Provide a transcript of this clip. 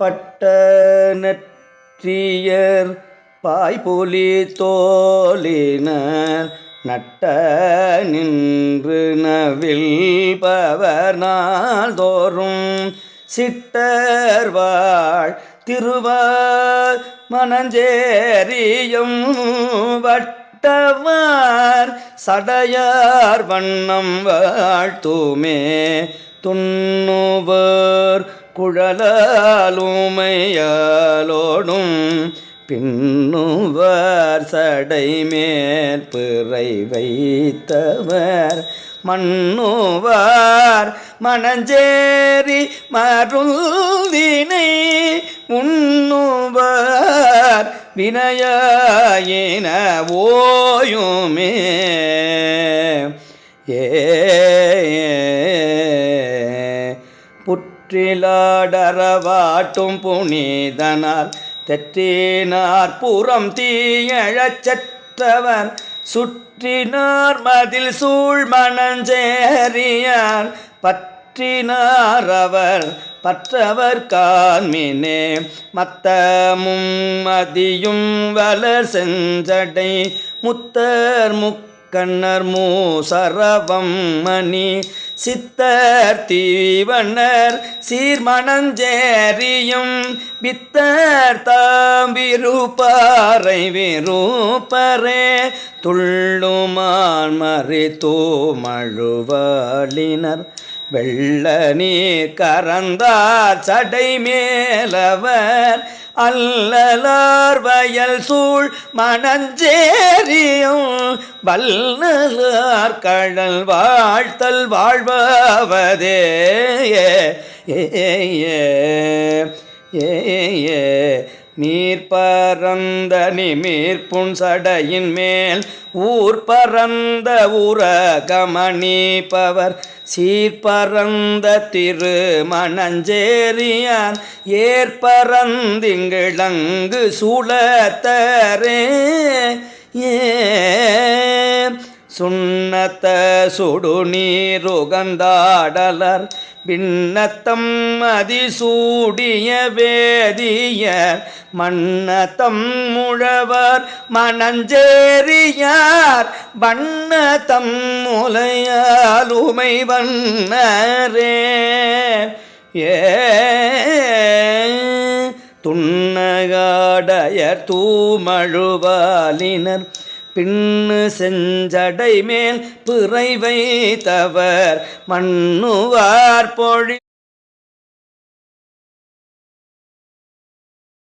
பட்ட நெற்றியர் பாய்புலி தோலினர் நட்ட நின்று நவில்பவர் நாள்தோறும் சிட்டர்வாள் திருவார் மனஞ்சேரியும் வட்ட வட்டவார் சடையார் வண்ணம் வாழ்த்துமே. துண்ணுவர் குழலாலுமையாலோடும் பின்னுவர் சடை மேற்பிறை வைத்தவர் மண்ணுவார் மணஞ்சேரி மருந்தினை உண்ணுவார் வினையார் வினையின ஓயுமே. ஏ புற்றிலாடரவாட்டும் புனிதனார் தெற்றினார் புறம் தீயழச்சற்றவர் சுற்றினார் மதில் சூழ் மணஞ்சேரியார் பற்றினார் அவர் பற்றவர் காண்மினே. மத்தமும் மதியும் வளர் செஞ்சடை முத்தர் முக் கண்ணர் மூசரவம் மணி. சித்தர் தீவனர் சீர்மணஞ்சேரியும் பித்தர் தாம் விருப்பாறை விருப்பரே. துள்ளுமான் மறி தூமழுவாளினர் வெள்ள நீர் கறந்தார் சடை மேலவர் அல்லலார் வயல் சூழ் மணஞ்சேரியும் வல்லலார் கடல் வாழ்த்தல் வாழ்வதே ஏ ஏ ஏ நீர் பரந்த நிமீர் புன்சடையின் மேல் ஊர் பரந்த உரகமணி பவர் சீர்பரந்த திரு மணஞ்சேரியான் ஏற்பரந்திங்கிழங்கு சுழத்தரே. ஏ சுண்ணத்த சுடுநீருகந்தாடலர் பின்னத்தம் அதிசூடிய வேதியர் மன்னத்தம் முழவர் மணஞ்சேரியார் வண்ணத்தம் முலையாலுமை வண்ணரே. ஏ துண்ணகாடையர் தூமழுவாலினர் பின்னு செஞ்சடை மேல் பிறை வைத்தவர் மண்ணுவார் பொழி